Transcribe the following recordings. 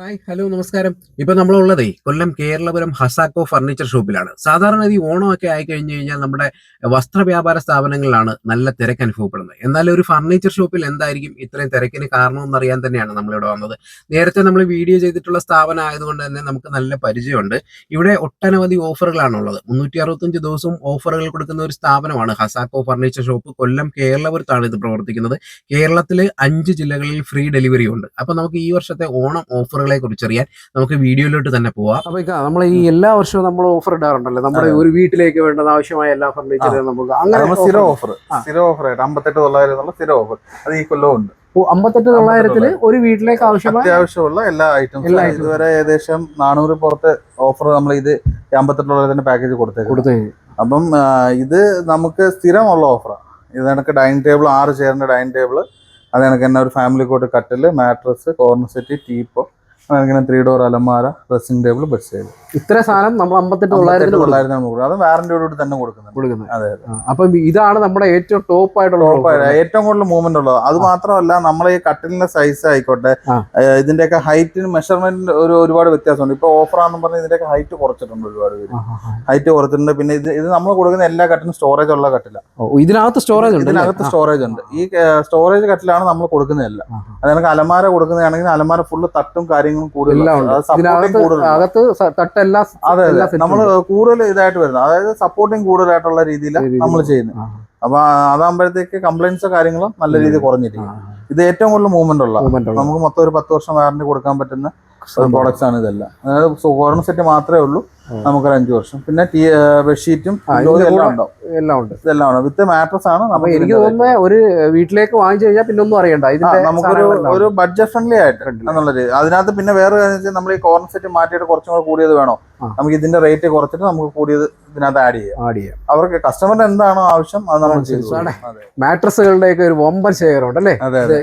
Hi hello നമസ്കാരം. ഇപ്പൊ നമ്മളുള്ളതേ കൊല്ലം Keralapuram Hasako furniture ഷോപ്പിലാണ്. സാധാരണ ഈ ഓണമൊക്കെ ആയി കഴിഞ്ഞു കഴിഞ്ഞാൽ നമ്മുടെ വസ്ത്ര വ്യാപാര സ്ഥാപനങ്ങളിലാണ് നല്ല തിരക്ക് അനുഭവപ്പെടുന്നത്. എന്നാൽ ഒരു ഫർണിച്ചർ ഷോപ്പിൽ എന്തായിരിക്കും ഇത്രയും തിരക്കിന് കാരണമെന്ന് അറിയാൻ തന്നെയാണ് നമ്മളിവിടെ വന്നത്. നേരത്തെ നമ്മൾ വീഡിയോ ചെയ്തിട്ടുള്ള സ്ഥാപനം ആയതുകൊണ്ട് തന്നെ നമുക്ക് നല്ല പരിചയമുണ്ട്. ഇവിടെ ഒട്ടനവധി ഓഫറുകളാണ് ഉള്ളത് മുന്നൂറ്റി അറുപത്തഞ്ച് ദിവസവും ഓഫറുകൾ കൊടുക്കുന്ന ഒരു സ്ഥാപനമാണ് ഹസാക്കോ ഫർണിച്ചർ ഷോപ്പ്. കൊല്ലം കേരളപുരത്താണ് ഇത് പ്രവർത്തിക്കുന്നത്. കേരളത്തിൽ അഞ്ച് ജില്ലകളിൽ ഫ്രീ ഡെലിവറി ഉണ്ട്. അപ്പൊ നമുക്ക് ഈ വർഷത്തെ ഓണം ഓഫറുകളെ കുറിച്ച് അറിയാൻ നമുക്ക് വീഡിയോയിലോട്ട് തന്നെ പോവാം. അപ്പൊ നമ്മൾ ഈ എല്ലാ വർഷവും നമ്മൾ ഓഫർ ഇടാറുണ്ടല്ലോ? നമ്മുടെ ഒരു വീട്ടിലേക്ക് വേണ്ടുന്ന ആവശ്യമായ എല്ലാ ഫർണിച്ചറും നമുക്ക് അങ്ങനെ സ്ഥിര ഓഫർ. സ്ഥിര ഓഫർ ആയിട്ട് അമ്പത്തെട്ട് തൊള്ളായിരം എന്നുള്ള സ്ഥിര ഓഫർ അത് ഈ കൊല്ലവും ഉണ്ട്. അമ്പത്തെട്ട് തൊള്ളായിരത്തിൽ ഒരു വീട്ടിലേക്ക് ആവശ്യമായ അത്യാവശ്യമുള്ള എല്ലാ ഐറ്റംസും. ഇതുവരെ ഏകദേശം നാനൂറ് പുറത്ത് ഓഫർ നമ്മൾ ഇത് ഈ അമ്പത്തെട്ട് തൊള്ളായിരത്തിന്റെ പാക്കേജ് കൊടുത്തേക്കും. കൊടുത്തു അപ്പം ഇത് നമുക്ക് സ്ഥിരമുള്ള ഓഫറാണ് ഇത് കണക്ക് ഡൈനിങ് ടേബിൾ ആറ് ചെയറിന്റെ ഡൈനിങ് ടേബിൾ അത് കണക്ക് തന്നെ ഒരു ഫാമിലി കോട്ട് കട്ടിൽ മാട്രസ് കോർണർ സെറ്റ് ടീപ്പോ അങ്ങനെ ത്രീ ഡോർ അലമാര ഡ്രസ്സിംഗ് ടേബിൾ ബെഡ് സൈഡ് ഇത്ര സാധനം നമ്മൾ അമ്പത്തെട്ട് തൊള്ളായിരത്തി തൊള്ളായിരത്തി കൊടുക്കും. അത് വാറന്റിയോടുകൂടി തന്നെ കൊടുക്കുന്നത് കൊടുക്കുന്നത്. അതെ അപ്പൊ ഇതാണ് നമ്മുടെ ഏറ്റവും ടോപ്പ് ആയിട്ടുള്ള. ഏറ്റവും കൂടുതൽ മൂവ്മെന്റ് ഉള്ളത്. അത് മാത്രമല്ല നമ്മളെ ഈ കട്ടിലിന്റെ സൈസ് ആയിക്കോട്ടെ. ഇതിന്റെയൊക്കെ ഹൈറ്റിന് മെഷർമെന്റ് ഒരു ഒരുപാട് വ്യത്യാസമുണ്ട്. ഇപ്പൊ ഓഫർ ആണെന്ന് പറഞ്ഞാൽ ഇതിന്റെയൊക്കെ ഹൈറ്റ് കുറച്ചിട്ടുണ്ട് ഒരുപാട് പേര്. ഹൈറ്റ് കുറച്ചിട്ടുണ്ട്. പിന്നെ ഇത് ഇത് നമ്മൾ കൊടുക്കുന്ന എല്ലാ കട്ടിലും സ്റ്റോറേജ് ഉള്ള കട്ടില ഇതിനകത്ത് സ്റ്റോറേജ് ഉണ്ട് ഇതിനകത്ത് സ്റ്റോറേജ് ഉണ്ട്. ഈ സ്റ്റോറേജ് കട്ടിലാണ് നമ്മൾ കൊടുക്കുന്നതല്ല. അതായത്. അലമാര കൊടുക്കുന്നതാണെങ്കിൽ അലമാര ഫുള്ള് തട്ടും കാര്യങ്ങളും ഉണ്ട്. കൂടുതൽ അകത്ത് തട്ടെല്ലാം അതെ നമ്മൾ. കൂടുതൽ ഇതായിട്ട് വരുന്നത്. അതായത് സപ്പോർട്ടിങ് കൂടുതലായിട്ടുള്ള രീതിയിലാണ് രീതിയിൽ. നമ്മൾ ചെയ്യുന്നത്. അപ്പൊ അതാകുമ്പോഴത്തേക്ക് കംപ്ലൈൻസോ കാര്യങ്ങളും നല്ല. രീതിയിൽ കുറഞ്ഞിരിക്കും. ഇത് ഏറ്റവും കൂടുതൽ മൂവ്മെന്റ് ഉള്ള. നമുക്ക് മൊത്തം ഒരു പത്ത് വർഷം വാറന്റി കൊടുക്കാൻ പറ്റുന്ന പ്രോഡക്റ്റ്സ് ആണ് ഇതെല്ലാം. അതായത് കോർണർ സെറ്റ് മാത്രമേ ഉള്ളൂ. നമുക്കൊരു അഞ്ചു വർഷം. പിന്നെ ബെഡ്ഷീറ്റും എല്ലാം ഉണ്ട്. ഇതെല്ലാം ഉണ്ട് വിത്ത് മാട്രസ് ആണ് നമുക്ക് എനിക്ക് തോന്നുന്നത് ഒരു വീട്ടിലേക്ക് വാങ്ങിച്ചു കഴിഞ്ഞാൽ പിന്നെ ഒന്നും അറിയണ്ട. ഇതിന്റെ നമുക്കൊരു ഒരു ബഡ്ജറ്റ് ഫ്രണ്ട്ലി ആയിട്ട് എന്നുള്ളത് അതിനകത്ത് പിന്നെ വേറെ നമ്മൾ ഈ കോർണർ സെറ്റ് മാറ്റിയിട്ട് കുറച്ചും കൂടെ കൂടിയത് വേണോ? നമുക്ക് ഇതിന്റെ റേറ്റ് കുറച്ചിട്ട് നമുക്ക് കൂടിയത് ഇതിനകത്ത് ആഡ് ചെയ്യാം. ആഡ് ചെയ്യാം. അവർക്ക് കസ്റ്റമറിന് എന്താണോ ആവശ്യം അത് നമ്മൾ മാട്രസുകളുടെ ഒക്കെ ഒരു വമ്പൻ ശേഖരമുണ്ട് അല്ലേ?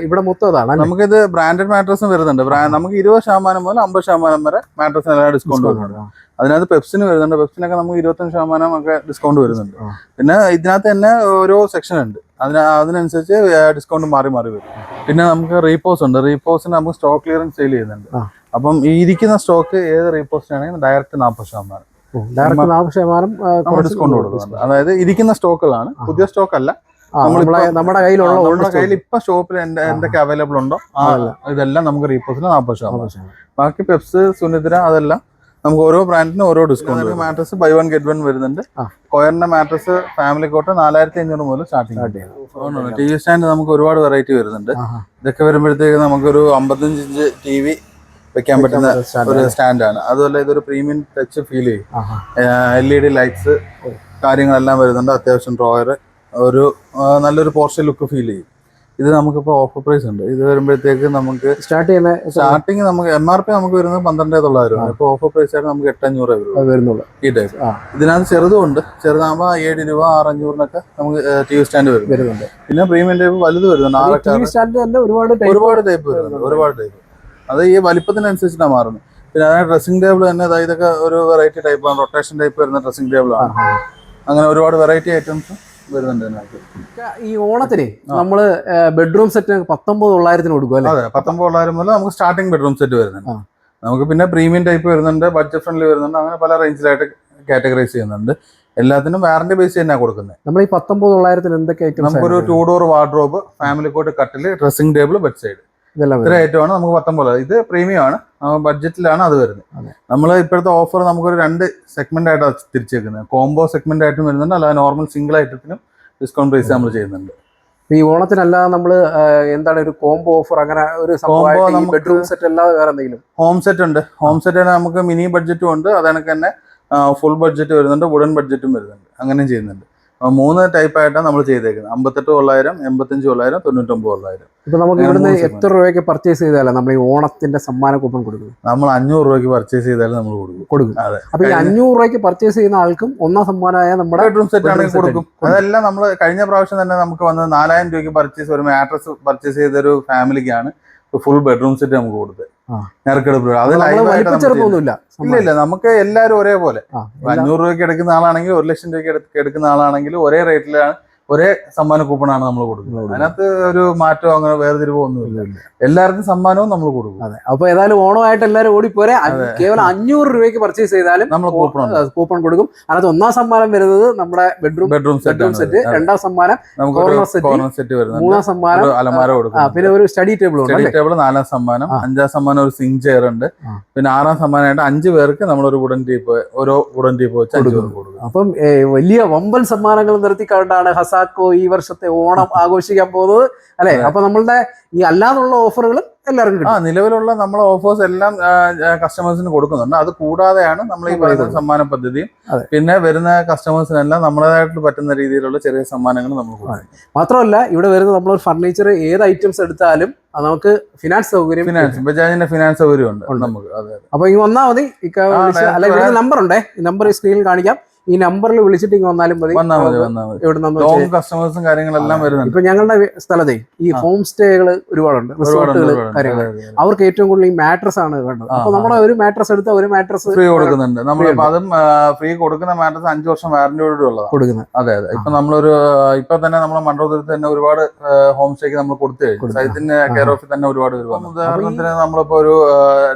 ഇവിടെ മൊത്തം അതാണ്? നമുക്കിത് ബ്രാൻഡഡ് മാട്രസും വരുന്നുണ്ട്. നമുക്ക് ഇരുപത് ശതമാനം മുതൽ അമ്പത് ശതമാനം വരെ മാട്രസ് എല്ലാം ഡിസ്കൗണ്ട് വരുന്നുണ്ട്. അതിനകത്ത് പെപ്സിന് വരുന്നുണ്ട്. പെപ്സിനൊക്കെ നമുക്ക് ഇരുപത്തഞ്ച് ശതമാനം ഒക്കെ ഡിസ്കൗണ്ട് വരുന്നുണ്ട്. പിന്നെ ഇതിനകത്ത് തന്നെ ഓരോ സെക്ഷൻ ഉണ്ട്. അതിന് അതിനനുസരിച്ച് ഡിസ്കൗണ്ട് മാറി മാറി വരും. പിന്നെ നമുക്ക് റീപോസ് ഉണ്ട്. റീപോസിന് നമുക്ക് സ്റ്റോക്ക് ക്ലിയറൻസ് സെയിൽ ചെയ്യുന്നുണ്ട്. അപ്പം ഈ ഇരിക്കുന്ന സ്റ്റോക്ക് ഏത് റീപോസിനാണെങ്കിൽ ഡയറക്റ്റ് നാൽപ്പത് ശതമാനം. ഡയറക്റ്റ് നാൽപ്പത് ശതമാനം ഡിസ്കൗണ്ട് കൊടുക്കുന്നുണ്ട്. അതായത് ഇരിക്കുന്ന സ്റ്റോക്കുകളാണ് പുതിയ സ്റ്റോക്ക് അല്ല. നമ്മുടെ കയ്യിലുള്ള നമ്മുടെ കയ്യിൽ ഇപ്പൊ ഷോപ്പിൽ എന്ത് എന്തൊക്കെ അവൈലബിൾ ഉണ്ടോ? ഇതെല്ലാം നമുക്ക് റീപോസിന് നാൽപ്പത് ശതമാനം. ബാക്കി പെപ്സ് സുനിദ്ര അതെല്ലാം നമുക്ക് ഓരോ ബ്രാൻഡിനും ഓരോ discount mattress buy one get one വരുന്നുണ്ട്. കൊയറിന്റെ മാട്രസ് ഫാമിലി കോട്ട് നാലായിരത്തി അഞ്ഞൂറ് മുതൽ ചെയ്യാം. ടി വി സ്റ്റാൻഡ് നമുക്ക് ഒരുപാട് വെറൈറ്റി വരുന്നുണ്ട്. ഇതൊക്കെ വരുമ്പോഴത്തേക്ക് നമുക്കൊരു അമ്പത്തഞ്ച് ഇഞ്ച് ടി വി വെക്കാൻ പറ്റുന്ന ഒരു സ്റ്റാൻഡാണ് അതുപോലെ ഇതൊരു പ്രീമിയം ടച്ച് ഫീൽ ചെയ്യും. എൽ ഇ ഡി ലൈറ്റ്സ് കാര്യങ്ങളെല്ലാം വരുന്നുണ്ട്. അത്യാവശ്യം ഡ്രോയർ ഒരു നല്ലൊരു പോർഷൻ ലുക്ക് ഫീൽ ചെയ്യും. ഇത് നമുക്കിപ്പോൾ ഓഫർ പ്രൈസ് ഉണ്ട്. ഇത് വരുമ്പോഴത്തേക്ക് നമുക്ക് സ്റ്റാർട്ട് ചെയ്യുന്ന സ്റ്റാർട്ടിങ് നമുക്ക് എം ആർ പി നമുക്ക് വരുന്നത് പന്ത്രണ്ടേ തൊള്ളായിരം ഇപ്പൊ ഓഫർ പ്രൈസ് ആയിട്ട് നമുക്ക് എട്ടഞ്ഞൂറ് വരുന്നുള്ളൂ. ഈ ടൈപ്പ്. ഇതിനകത്ത് ചെറുതും ഉണ്ട്. ചെറുതാകുമ്പോൾ ഏഴ് രൂപ ആറഞ്ഞൂറിനൊക്കെ നമുക്ക് ടി വി സ്റ്റാൻഡ് വരും വരുന്നുണ്ട്. പിന്നെ പ്രീമിയം ടൈപ്പ് വലുത് വരുന്നുണ്ട്. ഒരുപാട് ഒരുപാട് ടൈപ്പ് വരുന്നുണ്ട്. ഒരുപാട് ടൈപ്പ് അത് ഈ വലിപ്പത്തിനനുസരിച്ചിട്ടാണ് മാറുന്നത്. പിന്നെ അതായത് ഡ്രസ്സിംഗ് ടേബിൾ തന്നെ അതായത് ഇതൊക്കെ ഒരു വെറൈറ്റി ടൈപ്പാണ് റൊട്ടേഷൻ ടൈപ്പ് വരുന്ന ഡ്രസ്സിംഗ് ടേബിൾ ആണ്. അങ്ങനെ ഒരുപാട് വെറൈറ്റി ഐറ്റംസ് വരുന്നുണ്ട് ഇതിനകത്ത് ഈ ഓണത്തിന് നമ്മൾ ബെഡ്റൂം സെറ്റ് പത്തൊമ്പത് തൊള്ളായിരത്തിന് കൊടുക്കും അല്ലെ? അതെ പത്തൊമ്പത് തൊള്ളായിരം മുതൽ നമുക്ക് സ്റ്റാർട്ടിംഗ് ബെഡ്റൂം സെറ്റ് വരുന്നുണ്ട്. നമുക്ക് പിന്നെ പ്രീമിയം ടൈപ്പ് വരുന്നുണ്ട് ബഡ്ജറ്റ് ഫ്രണ്ട്ലി വരുന്നുണ്ട് അങ്ങനെ പല റേഞ്ചിലായിട്ട് കാറ്റഗറൈസ് ചെയ്യുന്നുണ്ട്. എല്ലാത്തിനും വാറന്റി ബേസ് തന്നെയാണ് കൊടുക്കുന്നത്. നമ്മൾ ഈ പത്തൊമ്പത് തൊള്ളായിരത്തിന് എന്തൊക്കെ നമുക്കൊരു two door wardrobe family cot കട്ടിൽ ഡ്രസ്സിംഗ് ടേബിൾ ബെഡ് സൈഡ് ഇത്ര. ഐറ്റമാണ് നമുക്ക് പത്തൊമ്പത്. ഇത് പ്രീമിയം ആണ്. ബഡ്ജറ്റിലാണ് അത് വരുന്നത്. നമ്മൾ ഇപ്പോഴത്തെ ഓഫർ നമുക്കൊരു രണ്ട് സെഗ്മെന്റ് ആയിട്ടാണ് തിരിച്ചേക്കുന്നത്. കോംബോ സെഗ്മെന്റ് ആയിട്ടും വരുന്നുണ്ട്. അല്ലാതെ നോർമൽ സിംഗിൾ ഐറ്റത്തിനും ഡിസ്കൗണ്ട് പ്രൈസ് നമ്മൾ ചെയ്യുന്നുണ്ട്. ഈ ഓണത്തിനല്ലാതെ നമ്മൾ ആ, എന്താണ് ഒരു കോംബോ ഓഫർ അങ്ങനെ ഒരു കോംബോ ബെഡ്റൂം സെറ്റ് അല്ലാതെ വേറെ എന്തെങ്കിലും? ഹോം സെറ്റ് ഉണ്ട്. ഹോം സെറ്റ് നമുക്ക് മിനി ബഡ്ജറ്റും ഉണ്ട്. അതേ തന്നെ ഫുൾ ബഡ്ജറ്റ് വരുന്നുണ്ട്. വുഡൻ ബഡ്ജറ്റും വരുന്നുണ്ട്. അങ്ങനെയും ചെയ്യുന്നുണ്ട്. മൂന്ന് ടൈപ്പ് ആയിട്ടാണ് നമ്മൾ ചെയ്തേക്കുന്നത്. അമ്പത്തെട്ട് തൊള്ളായിരം എൺപത്തഞ്ച് തൊള്ളായിരം തൊണ്ണൂറ്റൊമ്പത് തൊള്ളായിരം ഇപ്പൊ നമുക്ക് ഇവിടുന്ന് എത്ര രൂപയ്ക്ക് പർച്ചേസ് ചെയ്താലും നമ്മൾ ഈ ഓണത്തിന്റെ സമ്മാന കൂപ്പൺ കൊടുക്കും. നമ്മൾ അഞ്ഞൂറ് രൂപയ്ക്ക് പർച്ചേസ് ചെയ്താലും നമ്മൾ കൊടുക്കും. കൊടുക്കും. അതെ. അപ്പൊ ഈ അഞ്ഞൂറ് രൂപയ്ക്ക് പർച്ചേസ് ചെയ്യുന്ന ആൾക്കും ഒന്നാം സമ്മാനമായ നമ്മുടെ ബെഡ്റൂം സെറ്റ് ആണെങ്കിൽ കൊടുക്കും. അതെല്ലാം നമ്മൾ കഴിഞ്ഞ പ്രാവശ്യം തന്നെ നമുക്ക് വന്നത് നാലായിരം രൂപയ്ക്ക് പർച്ചേസ് ഒരു മാട്രസ് പർച്ചേസ് ചെയ്തൊരു ഫാമിലിക്കാണ് ഫുൾ ബെഡ്റൂം സെറ്റ് നമുക്ക് കൊടുത്തത് അത്. വലിപ്പച്ചെറുപ്പൊന്നുമില്ല ഇല്ല ഇല്ല നമുക്ക് എല്ലാരും ഒരേപോലെ. അഞ്ഞൂറ് രൂപയ്ക്ക് എടുക്കുന്ന ആളാണെങ്കിൽ ഒരു ലക്ഷം രൂപയ്ക്ക് എടുക്ക- എടുക്കുന്ന ആളാണെങ്കിൽ ഒരേ റേറ്റിലാണ് ഒരേ സമ്മാന കൂപ്പണാണ് നമ്മൾ കൊടുക്കുന്നത്. അതിനകത്ത് ഒരു മാറ്റോ അങ്ങനെ വേർതിരിവോ ഒന്നുമില്ല. എല്ലാവർക്കും സമ്മാനവും നമ്മൾ കൊടുക്കും. അതെ. അപ്പൊ ഏതായാലും ഓണമായിട്ട് എല്ലാവരും ഓടിപ്പോരെ. കേവലം അഞ്ഞൂറ് രൂപയ്ക്ക് പർച്ചേസ് ചെയ്താലും നമ്മൾ കൂപ്പൺ കൂപ്പൺ കൊടുക്കും. അതിനകത്ത് ഒന്നാം സമ്മാനം വരുന്നത് നമ്മുടെ bedroom bedroom bedroom set set രണ്ടാം സമ്മാനം കോർണർ സെറ്റ് വരുന്നുണ്ട്. മൂന്നാം സമ്മാനം അലമാര കൊടുക്കും പിന്നെ ഒരു സ്റ്റഡി ടേബിൾ സ്റ്റഡി ടേബിൾ നാലാം സമ്മാനം അഞ്ചാം സമ്മാനം ഒരു സിംഗ് ചെയർ ഉണ്ട്. പിന്നെ ആറാം സമ്മാനമായിട്ട് അഞ്ച് പേർക്ക് നമ്മൾ ഒരു വുഡൻ ടീപ്പ് ഓരോ വുഡൻ ടീപ്പ് വെച്ച് അഞ്ച് കൊടുക്കും. അപ്പം വലിയ വമ്പൻ സമ്മാനങ്ങൾ നിർത്തിക്കൊണ്ടാണ് ഹസാക്കോ ഈ വർഷത്തെ ഓണം ആഘോഷിക്കാൻ പോകുന്നത് അല്ലെ? അപ്പൊ നമ്മളുടെ ഈ അല്ലാതുള്ള ഓഫറുകളും എല്ലാവർക്കും ആ നിലവിലുള്ള നമ്മളെ ഓഫേഴ്സ് എല്ലാം കസ്റ്റമേഴ്സിന് കൊടുക്കുന്നുണ്ട്. അത് കൂടാതെയാണ് നമ്മൾ ഈ പറയുന്ന. സമ്മാന പദ്ധതിയും. പിന്നെ വരുന്ന കസ്റ്റമേഴ്സിനെല്ലാം നമ്മളേതായിട്ട് പറ്റുന്ന രീതിയിലുള്ള ചെറിയ സമ്മാനങ്ങൾ നമ്മൾ കൊടുക്കും. മാത്രമല്ല ഇവിടെ വരുന്ന നമ്മൾ ഫർണിച്ചർ ഏത് ഐറ്റംസ് എടുത്താലും നമുക്ക് ഫിനാൻസ് സൗകര്യം ഫിനാൻസ് ബജാജിന്റെ ഫിനാൻസ് സൗകര്യം ഉണ്ട്. നമുക്ക്. അപ്പൊ ഈ വന്നാൽ മതി. ഇക്ക ആ, വിളിച്ച് നേരത്തെ അല്ല ഇവിടെ വരാൻ- നമ്പർ ഉണ്ടേ? ഈ നമ്പർ സ്ക്രീനിൽ കാണിക്കാം. ഈ നമ്പറിൽ വിളിച്ചിട്ട് ഇങ്ങ് വന്നാലും മതി. വന്നാൽ മതി വന്നാൽ മതി. ഇവിടെ ലോങ് കസ്റ്റമേഴ്സും കാര്യങ്ങളെല്ലാം വരുന്നുണ്ട്. ഇപ്പൊ ഞങ്ങളുടെ സ്ഥലത്തെ ഈ. ഹോം സ്റ്റേകൾ ഒരുപാടുണ്ട്. റിസോർട്ടുകൾ കാര്യങ്ങൾ. അവർക്ക് ഏറ്റവും കൂടുതൽ ഈ മാട്രസ് ആണ് വേണ്ടത്. അപ്പൊ നമ്മുടെ ഒരു മാട്രസ് എടുത്ത ഒരു മാട്രസ് ഫ്രീ കൊടുക്കുന്നുണ്ട്. നമ്മൾ അതും ഫ്രീ കൊടുക്കുന്ന മാട്രസ് അഞ്ചു വർഷം വാറന്റിയോട് ഉള്ളതാണ് കൊടുക്കുന്നത്. അതെ അതെ. ഇപ്പൊ നമ്മളൊരു ഇപ്പൊ തന്നെ നമ്മളെ മണ്ഡലത്തിൽ തന്നെ ഒരുപാട് ഹോം സ്റ്റേക്ക് നമ്മൾ കൊടുത്തു കഴിഞ്ഞു. സൈത്തിന്റെ കെയർ ഓഫിൽ തന്നെ ഒരുപാട് ഉദാഹരണത്തിന് നമ്മളിപ്പോ ഒരു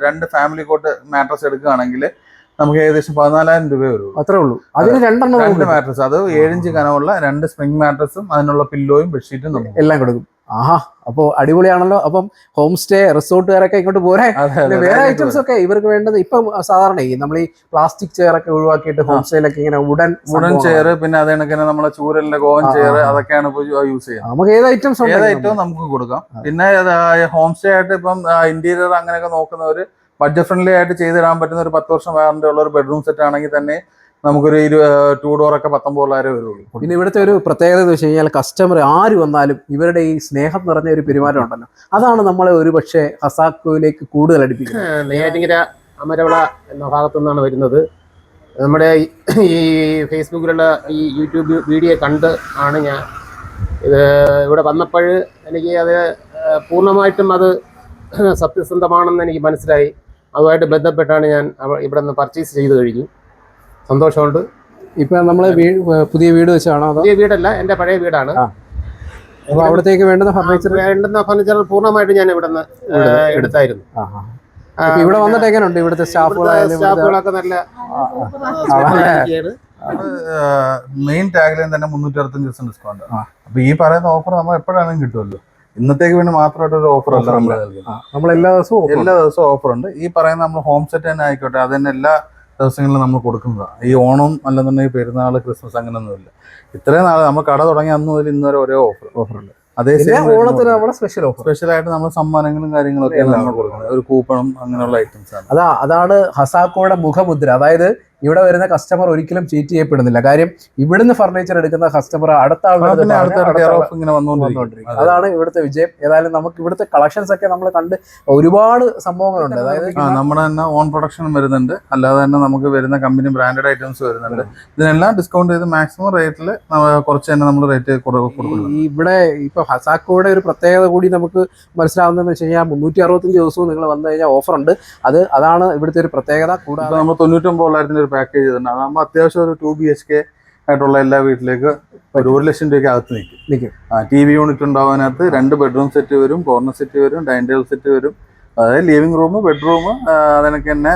രണ്ട് ഫാമിലി കോട്ട് മാട്രസ് എടുക്കുകയാണെങ്കിൽ നമുക്ക് ഏകദേശം പതിനാലായിരം രൂപ വരും അത്രേ ഉള്ളൂ. അതിന് രണ്ടെണ്ണം രണ്ട് മാട്രസ് അത് ഏഴിഞ്ച് കനമുള്ള രണ്ട് സ്പ്രിംഗ് മാട്രസും അതിനുള്ള പില്ലോയും ബെഡ്ഷീറ്റും നമുക്ക് എല്ലാം കൊടുക്കും. ആഹാ അപ്പോൾ അടിപൊളിയാണല്ലോ. അപ്പം ഹോം സ്റ്റേ റിസോർട്ടുകാരൊക്കെ ഇങ്ങോട്ട് പോരെ. വേറെ ഐറ്റംസ് ഒക്കെ ഇവർക്ക് വേണ്ടത് ഇപ്പൊ സാധാരണ ഈ നമ്മൾ ഈ പ്ലാസ്റ്റിക് ചെയർ ഒക്കെ ഒഴിവാക്കിയിട്ട് ഹോം സ്റ്റേയിലൊക്കെ ഇങ്ങനെ ഉടൻ ഉടൻ ചെയർ പിന്നെ അത് കണക്കിന് നമ്മളെ ചൂരലിന്റെ ഗോവൻ ചെയർ. അതൊക്കെയാണ് യൂസ് ചെയ്യുന്നത്. നമുക്ക് ഏത് ഐറ്റംസ് ഏത് ഐറ്റവും നമുക്ക് കൊടുക്കാം. പിന്നെ ഹോം സ്റ്റേ ആയിട്ട് ഇപ്പം ഇന്റീരിയർ അങ്ങനെയൊക്കെ നോക്കുന്നവര് ബഡ്ജറ്റ് ഫ്രണ്ട്ലി ആയിട്ട് ചെയ്തിടാൻ പറ്റുന്ന ഒരു പത്ത് വർഷം വാറന്റി ഉള്ള ഒരു ബെഡ്റൂം സെറ്റ് ആണെങ്കിൽ തന്നെ നമുക്കൊരു ഇരു ടൂ ഡോർ ഒക്കെ പത്തൊമ്പതിനായിരം വരുള്ളൂ. പിന്നെ ഇവിടുത്തെ ഒരു പ്രത്യേകത എന്ന് വെച്ച് കഴിഞ്ഞാൽ കസ്റ്റമർ ആര് വന്നാലും ഇവരുടെ ഈ സ്നേഹം നിറഞ്ഞ ഒരു പെരുമാറ്റം ഉണ്ടല്ലോ. അതാണ് നമ്മളെ ഒരു പക്ഷേ ഹസാക്കോയിലേക്ക് കൂടുതൽ അടുപ്പിക്കുന്നത്. നെയ്യാറ്റിങ്കര അമരവള എന്ന ഭാഗത്തു നിന്നാണ് വരുന്നത്. നമ്മുടെ ഈ- ഈ ഫേസ്ബുക്കിലുള്ള ഈ യൂട്യൂബ് വീഡിയോ കണ്ട് ആണ് ഞാൻ ഇത് ഇവിടെ വന്നപ്പോൾ എനിക്ക് അത് പൂർണമായിട്ടും അത് സത്യസന്ധമാണെന്ന് എനിക്ക് മനസ്സിലായി. അതുമായിട്ട് ബന്ധപ്പെട്ടാണ് ഞാൻ ഇവിടെ നിന്ന് പർച്ചേസ് ചെയ്ത് കഴിഞ്ഞു. സന്തോഷമുണ്ട്. ഇപ്പൊ നമ്മൾ പുതിയ വീട് വെച്ചാണോ അതോ? പുതിയ വീടല്ല എന്റെ പഴയ വീടാണ്. അപ്പോൾ അപ്പൊ അവിടത്തേക്ക് വേണ്ടുന്ന ഫർണിച്ചർ വേണ്ടുന്ന ഫർണിച്ചർ പൂർണമായിട്ട് ഞാൻ ഇവിടെ നിന്ന് എടുത്തായിരുന്നു. ഇവിടെ വന്നിട്ട് എങ്ങനെയുണ്ട് ഇവിടുത്തെ സ്റ്റാഫുകളൊക്കെ നല്ല. മെയിൻ ടാഗിലും തന്നെ മുന്നൂറ്റി അറുപത്തഞ്ച് ദിവസം ഡിസ്കൗണ്ട്. അപ്പൊ ഈ പറയുന്ന ഓഫർ നമ്മൾ എപ്പോഴാണെങ്കിലും കിട്ടുമല്ലോ. ഇന്നത്തേക്ക് വേണ്ടി മാത്രമായിട്ട് ഒരു ഓഫർ അല്ല നമ്മൾ നമ്മൾ എല്ലാ ദിവസവും എല്ലാ ദിവസവും ഓഫർ ഉണ്ട്. ഈ പറയുന്ന നമ്മൾ ഹോം സെറ്റ് തന്നെ ആയിക്കോട്ടെ അത് തന്നെ എല്ലാ ദിവസങ്ങളിലും നമ്മൾ കൊടുക്കുന്നതാണ് ഈ ഓണം അല്ലെന്നുണ്ടെങ്കിൽ പെരുന്നാൾ ക്രിസ്മസ് അങ്ങനെയൊന്നുമില്ല ഇത്രയും നാൾ നമ്മൾ കട തുടങ്ങി അന്ന് മുതൽ ഇന്ന് വരെ ഒരേ ഓഫർ ഓഫർ ഉണ്ട്. അതേ ഓണത്തിന് നമ്മുടെ സ്പെഷ്യൽ ഓഫർ സ്പെഷ്യൽ ആയിട്ട് നമ്മൾ സമ്മാനങ്ങളും കാര്യങ്ങളൊക്കെ നമ്മൾ കൊടുക്കുന്നത്. ഒരു കൂപ്പണും അങ്ങനെയുള്ള ഐറ്റംസ് ആണ്. അതാ അതാണ് ഹസാക്കോയുടെ മുഖമുദ്ര. അതായത് ഇവിടെ വരുന്ന കസ്റ്റമർ ഒരിക്കലും ചീറ്റ് ചെയ്യപ്പെടുന്നില്ല. കാര്യം ഇവിടുന്ന് ഫർണിച്ചർ എടുക്കുന്ന കസ്റ്റമർ അടുത്ത. അതാണ് ഇവിടുത്തെ വിജയം. ഏതായാലും നമുക്ക് ഇവിടുത്തെ കളക്ഷൻസ് ഒക്കെ നമ്മൾ കണ്ട് ഒരുപാട് സംഭവങ്ങളുണ്ട്. അതായത് നമ്മുടെ തന്നെ ഓൺ പ്രൊഡക്ഷൻ വരുന്നുണ്ട്. അല്ലാതെ തന്നെ നമുക്ക് വരുന്ന കമ്പനി ബ്രാൻഡഡ് ഐറ്റംസ് വരുന്നുണ്ട്. ഇതിനെല്ലാം ഡിസ്കൗണ്ട് ചെയ്ത് മാക്സിമം റേറ്റിൽ കുറച്ച് തന്നെ നമ്മൾ റേറ്റ് ഇവിടെ ഇപ്പൊ ഹസാക്കോയുടെ ഒരു പ്രത്യേകത കൂടി നമുക്ക് മനസ്സിലാവുന്നതെന്ന് വെച്ച് കഴിഞ്ഞാൽ മുന്നൂറ്റി അറുപത്തഞ്ച് ദിവസവും നിങ്ങൾ വന്നു കഴിഞ്ഞാൽ ഓഫർ ഉണ്ട്. അത് അതാണ് ഇവിടുത്തെ ഒരു പ്രത്യേകത. കൂടാതെ നമ്മൾ തൊണ്ണൂറ്റൊമ്പത് തൊള്ളായിരത്തിന്റെ ഒരു പാക്കേജ് ചെയ്തിട്ടുണ്ട് അതാകുമ്പോൾ അത്യാവശ്യം ഒരു ടു ബി എച്ച് കെ ആയിട്ടുള്ള എല്ലാ വീട്ടിലേക്ക് ഒരു ഒരു ലക്ഷം രൂപയ്ക്ക് അകത്ത് നിൽക്കും നിൽക്കും ആ ടി വി യൂണിറ്റ് ഉണ്ടാവും അതിനകത്ത്. രണ്ട് ബെഡ്റൂം സെറ്റ് വരും കോർണർ സെറ്റ് വരും ഡൈനിങ് ടേബിൾ സെറ്റ് വരും. അതായത് ലിവിംഗ് റൂം ബെഡ്റൂം അതിനൊക്കെ തന്നെ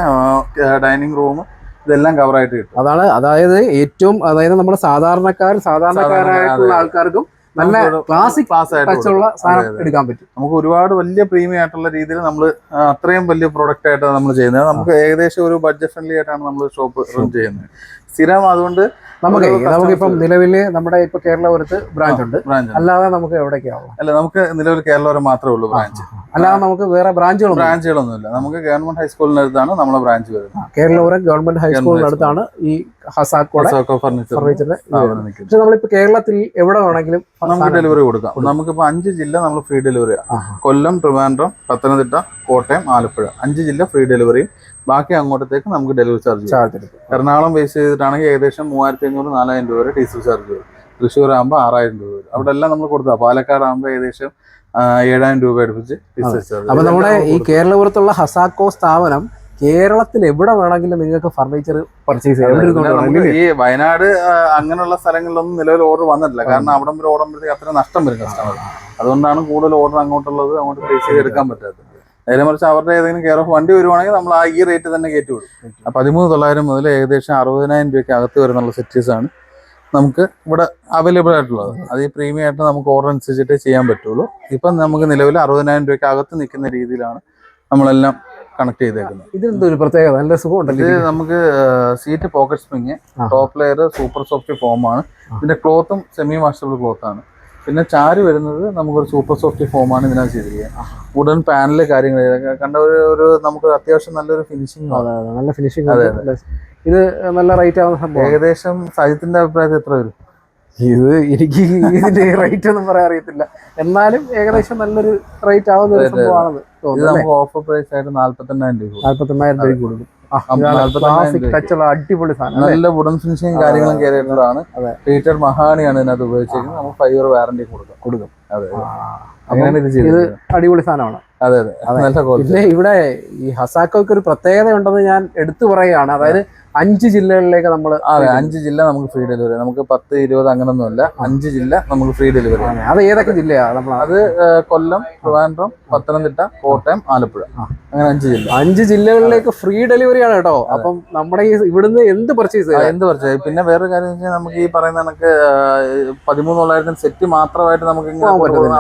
ഡൈനിങ് റൂം ഇതെല്ലാം കവറായിട്ട് കിട്ടും. അതാണ് അതായത് ഏറ്റവും അതായത് നമ്മുടെ സാധാരണക്കാർ സാധാരണക്കാരായിട്ടുള്ള. ആൾക്കാർക്കും നല്ല ക്ലാസിക് ടച്ചുള്ള സാധനം. എടുക്കാൻ പറ്റും. നമുക്ക് ഒരുപാട് വലിയ പ്രീമിയം ആയിട്ടുള്ള രീതിയിൽ നമ്മൾ അത്രയും വലിയ പ്രൊഡക്റ്റ് ആയിട്ടാണ് നമ്മൾ ചെയ്യുന്നത്. നമുക്ക് ഏകദേശം ഒരു ബഡ്ജറ്റ് ഫ്രണ്ട്ലി ആയിട്ടാണ് നമ്മൾ ഷോപ്പ് റൺ ചെയ്യുന്നത്. സ്ഥിരം അതുകൊണ്ട് നമുക്ക് നമുക്കിപ്പം നിലവിൽ നമ്മുടെ ഇപ്പൊ കേരളപുരത്ത് ബ്രാഞ്ച് ഉണ്ട്. അല്ലാതെ നമുക്ക് എവിടേക്കാവും അല്ല നമുക്ക് നിലവിൽ കേരളം മാത്രമേ ഉള്ളൂ ബ്രാഞ്ച് അല്ലാതെ നമുക്ക് വേറെ ബ്രാഞ്ചുകളും ബ്രാഞ്ചുകളൊന്നും ഇല്ല നമുക്ക് ഗവൺമെന്റ് ഹൈസ്കൂളിനടുത്താണ് നമ്മുടെ ബ്രാഞ്ച് വരുന്നത്. കേരളപുരം ഗവൺമെന്റ് ഹൈസ്കൂളിനടുത്താണ് ഈ ഹസാക്കോടെ ഫർണിച്ചറിന്റെ പക്ഷെ നമ്മളിപ്പോ കേരളത്തിൽ എവിടെ വേണമെങ്കിലും നമുക്ക് ഡെലിവറി കൊടുക്കാം. നമുക്കിപ്പോ അഞ്ച് ജില്ല നമ്മൾ ഫ്രീ ഡെലിവറി കൊല്ലം ട്രിവാൻഡ്രം പത്തനംതിട്ട കോട്ടയം ആലപ്പുഴ. അഞ്ച് ജില്ല ഫ്രീ ഡെലിവറിയും ബാക്കി അങ്ങോട്ടത്തേക്ക് നമുക്ക് delivery charge charge Ernakulam base ചെയ്തിട്ടാണെങ്കിൽ ഏകദേശം മൂവായിരത്തി അഞ്ഞൂറ് നാലായിരം രൂപ വരെ ഡീസൽ ചാർജ് വരും. തൃശ്ശൂർ ആകുമ്പോൾ ആറായിരം രൂപ വരും. അവിടെ എല്ലാം നമ്മൾ കൊടുത്താൽ പാലക്കാട് ആകുമ്പോൾ ഏകദേശം ഏഴായിരം രൂപ അടുപ്പിച്ച് ഡീസൽ ചാർജ് അപ്പൊ നമ്മുടെ ഈ കേരളപുരത്തുള്ള ഹസാക്കോ സ്ഥാപനം കേരളത്തിൽ എവിടെ വേണമെങ്കിലും നിങ്ങൾക്ക് ഫർണിച്ചർ പർച്ചേസ് ചെയ്യാം. ഈ വയനാട് അങ്ങനെയുള്ള സ്ഥലങ്ങളിലൊന്നും നിലവിൽ ഓർഡർ വന്നിട്ടില്ല. കാരണം അവിടെ ഒരു ഓടുമ്പോഴത്തേക്ക് അത്ര നഷ്ടം വരും കസ്റ്റമർ അതുകൊണ്ടാണ് കൂടുതൽ ഓർഡർ അങ്ങോട്ടുള്ളത് അങ്ങോട്ട് പ്ലേസ് ചെയ്തെടുക്കാൻ പറ്റാത്തത്. നേരെ മറിച്ച് അവരുടെ ഏതെങ്കിലും കെയർ ഓഫ് വണ്ടി വരുവാണെങ്കിൽ നമ്മൾ ആ ഈ റേറ്റ് തന്നെ കയറ്റി വിടും പതിമൂന്ന് തൊള്ളായിരം മുതൽ ഏകദേശം അറുപതിനായിരം രൂപയ്ക്ക് അകത്ത് വരുന്നുള്ള സെറ്റീസ് ആണ് നമുക്ക് ഇവിടെ അവൈലബിൾ ആയിട്ടുള്ളത്. അത് ഈ പ്രീമിയം ആയിട്ട് നമുക്ക് ഓർഡർ അനുസരിച്ചിട്ടേ ചെയ്യാൻ പറ്റുള്ളൂ. ഇപ്പം നമുക്ക് നിലവിൽ അറുപതിനായിരം രൂപയ്ക്ക് അകത്ത് നിൽക്കുന്ന രീതിയിലാണ് നമ്മളെല്ലാം കണക്ട് ചെയ്തേക്കുന്നത്. ഇതിനെന്തോ ഒരു പ്രത്യേകത. നല്ല സുഖമുണ്ടല്ലോ ഇത്. നമുക്ക് seat pocket spring top layer super soft ഫോമാണ് ഇതിന്റെ ക്ലോത്തും സെമി വാഷബിൾ ക്ലോത്താണ് ആണ്. പിന്നെ ചാര് വരുന്നത് നമുക്കൊരു സൂപ്പർ സോഫ്റ്റ് ഫോം ആണ് ഇതിനകത്ത് ചെയ്തിരിക്കുന്നത്. വുഡൻ പാനൽ കാര്യങ്ങൾ കണ്ട ഒരു ഒരു നമുക്ക് അത്യാവശ്യം നല്ലൊരു ഫിനിഷിംഗ് നല്ല ഫിനിഷിംഗ് അതെ, ഇത് നല്ല റേറ്റ് ആവുന്ന സംഭവം ഏകദേശം സജിത്തിന്റെ അഭിപ്രായത്തിൽ എത്ര വരും? ഇത് എനിക്ക് ഇതിന്റെ റേറ്റ് ഒന്നും പറയാൻ അറിയത്തില്ല. എന്നാലും ഏകദേശം നല്ലൊരു റേറ്റ് ആവുന്ന ഒരു. ഇത് നമുക്ക് ഓഫർ പ്രൈസ് ആയിട്ട് നാല്പത്തെണ്ണായിരം രൂപ കൊടുക്കും. നാല്പത്തൊന്നായിരം രൂപ കൊടുക്കും അടിപൊളി സാധനം? നല്ല വുഡൻ ഫിനിഷിങ് കാര്യങ്ങളും കയറിയിട്ടുള്ളതാണ് പീറ്റർ മഹാണിയാണ് ഇതിനകത്ത് ഉപയോഗിച്ചിരിക്കുന്നത്. നമുക്ക് ഫൈവ് ഇയർ വാറന്റി കൊടുക്കും. കൊടുക്കും. അതെ ഇത് അടിപൊളി സാധനമാണ്. അതെ അതെ. നല്ല ഇവിടെ ഈ ഹസാക്കോയ്ക്ക് ഒരു പ്രത്യേകത ഉണ്ടെന്ന് ഞാൻ എടുത്തു പറയുകയാണ്. അതായത് അഞ്ച് ജില്ലകളിലേക്ക് നമ്മൾ അതെ അഞ്ച് ജില്ല നമുക്ക് ഫ്രീ ഡെലിവറി നമുക്ക് പത്ത് ഇരുപത് അങ്ങനൊന്നുമില്ല. അഞ്ച് ജില്ല നമുക്ക് ഫ്രീ ഡെലിവറി അത് ഏതൊക്കെ ജില്ലയാണ് നമ്മൾ അത് കൊല്ലം ട്രിവാൻഡ്രം പത്തനംതിട്ട കോട്ടയം ആലപ്പുഴ. അങ്ങനെ അഞ്ച് ജില്ല. അഞ്ച് ജില്ലകളിലേക്ക് ഫ്രീ ഡെലിവറി ആണ് കേട്ടോ. അപ്പം നമ്മുടെ ഈ ഇവിടുന്ന് എന്ത് പർച്ചേസ് എന്ത് പർച്ചേസ് പിന്നെ വേറൊരു കാര്യം വെച്ചാൽ നമുക്ക് ഈ പറയുന്ന കണക്ക് പതിമൂന്ന് തൊള്ളായിരത്തിന് സെറ്റ് മാത്രമായിട്ട് നമുക്ക് ഇങ്ങനെ.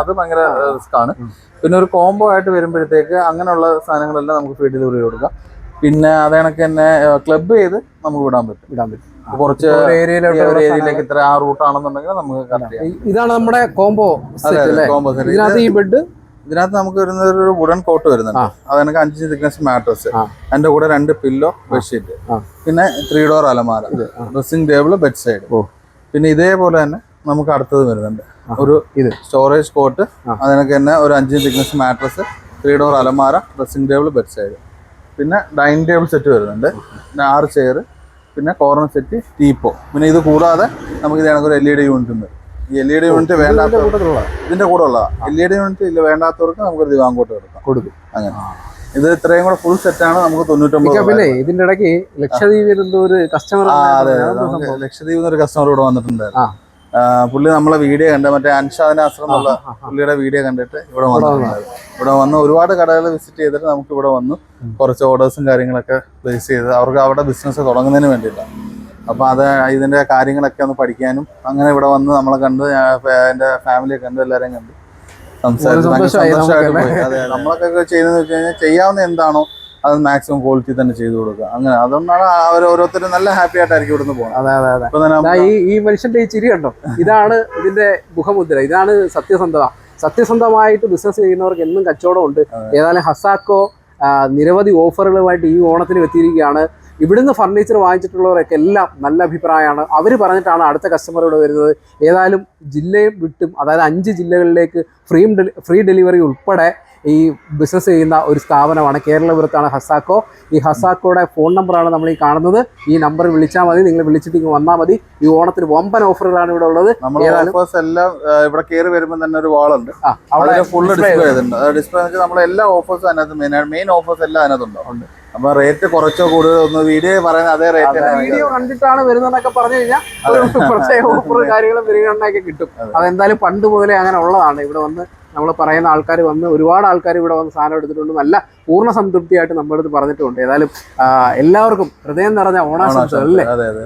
അത് ഭയങ്കര റിസ്ക് ആണ്. പിന്നെ ഒരു കോംബോ ആയിട്ട് വരുമ്പോഴത്തേക്ക് അങ്ങനെയുള്ള സാധനങ്ങളെല്ലാം നമുക്ക് ഫ്രീ ഡെലിവറി കൊടുക്കാം. പിന്നെ അതേ കണക്ക് തന്നെ ക്ലബ് ചെയ്ത് നമുക്ക് വിടാൻ പറ്റും. വിടാൻ പറ്റും. കുറച്ച് ഏരിയയിലോട്ട് ഒരു ഏരിയയിലേക്ക് ഇത്ര ആ റൂട്ടാണെന്നുണ്ടെങ്കിൽ നമുക്ക് കറക്റ്റ് ഇതാണ് നമ്മുടെ കോംബോ കോംബോ ഇതിനകത്ത് ഈ ബെഡ് ഇതിനകത്ത് നമുക്ക് വരുന്ന ഒരു വുഡൻ കോട്ട് വരുന്നുണ്ട്. ആ. അത് എനിക്ക് അഞ്ച് തിക്നസ് മാട്രസ്. അതിന്റെ കൂടെ രണ്ട് പില്ലോ ബെഡ്ഷീറ്റ്. പിന്നെ ത്രീ ഡോർ അലമാര. ഡ്രസ്സിംഗ് ടേബിൾ ബെഡ് സൈഡ് പിന്നെ ഇതേപോലെ തന്നെ നമുക്ക് അടുത്തത് വരുന്നുണ്ട്. ഒരു ഇത്. Storage cot. അതിനൊക്കെ തന്നെ ഒരു അഞ്ച് തിക്നസ് മാട്രസ് ത്രീ ഡോർ അലമാര ഡ്രസ്സിംഗ് ടേബിൾ ബെഡ് സൈഡ് പിന്നെ ഡൈനിങ് ടേബിൾ സെറ്റ് വരുന്നുണ്ട്. പിന്നെ ആറ് ചെയർ പിന്നെ കോർണർ സെറ്റ് ടീപ്പോ. പിന്നെ ഇത് കൂടാതെ നമുക്ക് ഇത് ഒരു എൽ ഇ ഡി യൂണിറ്റ് ഉണ്ട്. ഈ എൽ ഇ ഡി യൂണിറ്റ് വേണ്ടാത്ത ഇതിന്റെ കൂടെ ഉള്ളതാണ് എൽ ഇ ഡി യൂണിറ്റ് ഇല്ല വേണ്ടാത്തവർക്ക് നമുക്ക് ദിവാങ്കോട്ട് കൊടുക്കാം. കൊടുക്കും. അങ്ങനെ. ഇത് ഇത്രയും കൂടെ ഫുൾ സെറ്റാണ് നമുക്ക് തൊണ്ണൂറ്റൊമ്പത് പിന്നെ ഇതിന്റെ ഇടയ്ക്ക് ലക്ഷദ്വീപിൽ എന്തോ ഒരു കസ്റ്റമർ അതെ. നമുക്ക് ഒരു കസ്റ്റമർ ഇവിടെ വന്നിട്ടുണ്ടായിരുന്നു. പുള്ളി നമ്മളെ വീഡിയോ കണ്ട മറ്റേ അൻഷാദിന് ആശ്രമം എന്നുള്ള പുള്ളിയുടെ വീഡിയോ കണ്ടിട്ട് ഇവിടെ വന്നിട്ടുണ്ടായിരുന്നു ഇവിടെ വന്ന്. ഒരുപാട് കടകൾ വിസിറ്റ് ചെയ്തിട്ട് നമുക്ക് ഇവിടെ വന്നു. കുറച്ച് ഓർഡേഴ്സും കാര്യങ്ങളൊക്കെ പ്ലേസ് ചെയ്ത്. അവർക്ക് അവിടെ ബിസിനസ് തുടങ്ങുന്നതിന് വേണ്ടിയിട്ടാണ് അപ്പൊ അത് ഇതിന്റെ കാര്യങ്ങളൊക്കെ ഒന്ന് പഠിക്കാനും അങ്ങനെ ഇവിടെ വന്ന് നമ്മളെ കണ്ട് എന്റെ ഫാമിലിയെ കണ്ട് എല്ലാരെയും കണ്ട് സംസാരിച്ച്. നമ്മളൊക്കെ ചെയ്യുന്നതെന്ന് വെച്ച് കഴിഞ്ഞാൽ ചെയ്യാവുന്ന എന്താണോ അത് മാക്സിമം ക്വാളിറ്റി തന്നെ ചെയ്തു കൊടുക്കുക. അങ്ങനെ അതുകൊണ്ടാണ് അവർ ഓരോരുത്തരും നല്ല ഹാപ്പി ആയിട്ടായിരിക്കും ഇവിടുന്ന് പോകുന്നത്. ഈ ഈ മനുഷ്യന്റെ ഈ ചിരി കണ്ടോ? ഇതാണ് ഇതിന്റെ മുഖമുദ്ര ഇതാണ് സത്യസന്ധത. സത്യസന്ധമായിട്ട് ബിസിനസ് ചെയ്യുന്നവർക്ക് എന്നും കച്ചവടം ഉണ്ട്. ഏതായാലും ഹസാക്കോ നിരവധി ഓഫറുകളുമായിട്ട് ഈ ഓണത്തിന് എത്തിയിരിക്കുകയാണ്. ഇവിടുന്ന് ഫർണിച്ചർ വാങ്ങിച്ചിട്ടുള്ളവരൊക്കെ എല്ലാം നല്ല അഭിപ്രായമാണ്. അവർ പറഞ്ഞിട്ടാണ് അടുത്ത കസ്റ്റമർ ഇവിടെ വരുന്നത്. ഏതായാലും ജില്ലയും വിട്ടും അതായത് അഞ്ച് ജില്ലകളിലേക്ക് ഫ്രീ ഫ്രീ ഡെലിവറി ഉൾപ്പെടെ ഈ ബിസിനസ് ചെയ്യുന്ന ഒരു സ്ഥാപനമാണ് കേരളപുരത്താണ് ഹസാക്കോ. ഈ ഹസാക്കോയുടെ ഫോൺ നമ്പറാണ് നമ്മൾ ഈ കാണുന്നത്. ഈ നമ്പർ വിളിച്ചാൽ മതി. നിങ്ങൾ വിളിച്ചിട്ട് ഇങ്ങ് വന്നാൽ മതി. ഈ ഓണത്തിന് വമ്പൻ ഓഫറുകളാണ് ഇവിടെ ഉള്ളത്. എല്ലാം ഇവിടെ കയറി വരുമ്പോൾ തന്നെ ഒരു വാളുണ്ട് അവിടെ ഫുൾ ഡിസ്പ്ലേ ഡിസ്പ്ലേ നമ്മൾ എല്ലാ ഓഫേഴ്സും അതിനകത്ത് മെയിൻ ഓഫേഴ്സ് എല്ലാം അതിനകത്തുണ്ട്. അപ്പൊ റേറ്റ് കുറച്ചോ കൂടുതലോ ഒന്ന് വീഡിയോ പറയുന്ന അതേ റേറ്റ് വീഡിയോ കണ്ടിട്ടാണ് വരുന്നതെന്നൊക്കെ പറഞ്ഞു കഴിഞ്ഞാൽ പ്രത്യേക ഓഫർ കാര്യങ്ങളും പരിഗണനയൊക്കെ കിട്ടും. അതെന്തായാലും പണ്ട് മുതലേ അങ്ങനെ ഉള്ളതാണ്. ഇവിടെ വന്ന് നമ്മൾ പറയുന്ന ആൾക്കാർ വന്ന് ഒരുപാട് ആൾക്കാർ ഇവിടെ വന്ന് സാധനം എടുത്തിട്ടുണ്ട്. നല്ല പൂർണ സംതൃപ്തിയായിട്ട് നമ്മുടെ അടുത്ത് പറഞ്ഞിട്ടുണ്ട്. ഏതായാലും എല്ലാവർക്കും ഹൃദയം നിറഞ്ഞ ഓണാശംസകൾ അല്ലേ? അതെ അതെ.